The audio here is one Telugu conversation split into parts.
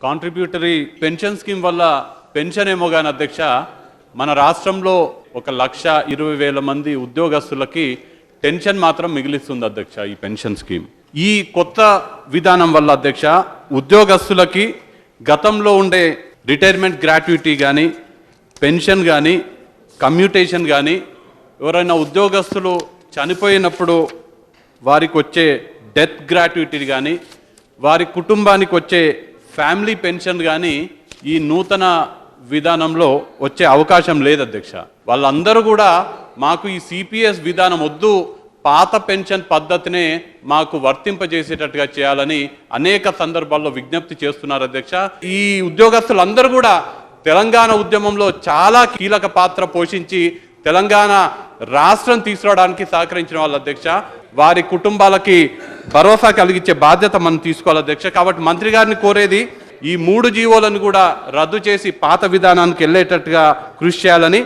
కాంట్రిబ్యూటరీ పెన్షన్ స్కీమ్ వల్ల పెన్షన్ ఏమో కానీ అధ్యక్ష మన రాష్ట్రంలో ఒక లక్ష ఇరవై వేల మంది ఉద్యోగస్తులకి పెన్షన్ మాత్రం మిగిలిస్తుంది అధ్యక్ష ఈ పెన్షన్ స్కీమ్ ఈ కొత్త విధానం వల్ల అధ్యక్ష ఉద్యోగస్తులకి గతంలో ఉండే రిటైర్మెంట్ గ్రాట్యుటీ కానీ పెన్షన్ కానీ కమ్యూటేషన్ కానీ ఎవరైనా ఉద్యోగస్తులు చనిపోయినప్పుడు వారికి వచ్చే డెత్ గ్రాట్యుటీ కానీ వారి కుటుంబానికి వచ్చే ఫ్యామిలీ పెన్షన్ కానీ ఈ నూతన విధానంలో వచ్చే అవకాశం లేదు అధ్యక్ష. వాళ్ళందరూ కూడా మాకు ఈ సిపిఎస్ విధానం వద్దు పాత పెన్షన్ పద్ధతినే మాకు వర్తింపజేసేటట్టుగా చేయాలని అనేక సందర్భాల్లో విజ్ఞప్తి చేస్తున్నారు అధ్యక్ష. ఈ ఉద్యోగస్తులందరూ కూడా తెలంగాణ ఉద్యమంలో చాలా కీలక పాత్ర పోషించి తెలంగాణ రాష్ట్రం తీసుకురావడానికి సహకరించిన వాళ్ళ అధ్యక్ష. వారి కుటుంబాలకి భరోసా కలిగించే బాధ్యత మనం తీసుకోవాలి అధ్యక్ష. కాబట్టి మంత్రి గారిని కోరేది ఈ మూడు జీవోలను కూడా రద్దు చేసి పాత విధానానికి వెళ్ళేటట్టుగా కృషి చేయాలని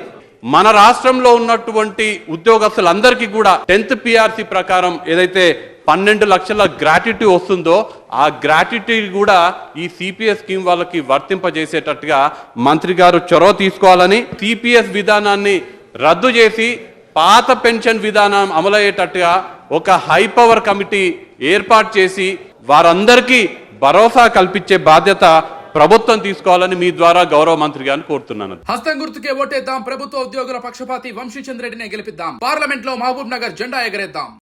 మన రాష్ట్రంలో ఉన్నటువంటి ఉద్యోగస్తులందరికీ కూడా టెన్త్ పిఆర్సీ ప్రకారం ఏదైతే పన్నెండు లక్షల గ్రాట్యుటీ వస్తుందో ఆ గ్రాట్యుటీ కూడా ఈ సిపిఎస్ స్కీమ్ వాళ్ళకి వర్తింపజేసేటట్టుగా మంత్రి గారు చొరవ తీసుకోవాలని సిపిఎస్ విధానాన్ని రద్దు చేసి పాత పెన్షన్ విధానం అమలయ్యేటట్టుగా ఒక హై పవర్ కమిటీ ఏర్పాటు చేసి వారందరికీ భరోసా కల్పించే బాధ్యత ప్రభుత్వం తీసుకోవాలని మీ ద్వారా గౌరవ మంత్రి గారిని కోరుతున్నాను. హస్తం గుర్తుకే ఓటేద్దాం. ప్రభుత్వ ఉద్యోగుల పక్షపాతి వంశీచంద్రెడ్డిని గెలిపిద్దాం. పార్లమెంట్లో మహబూబ్ నగర్ జెండా ఎగరేద్దాం.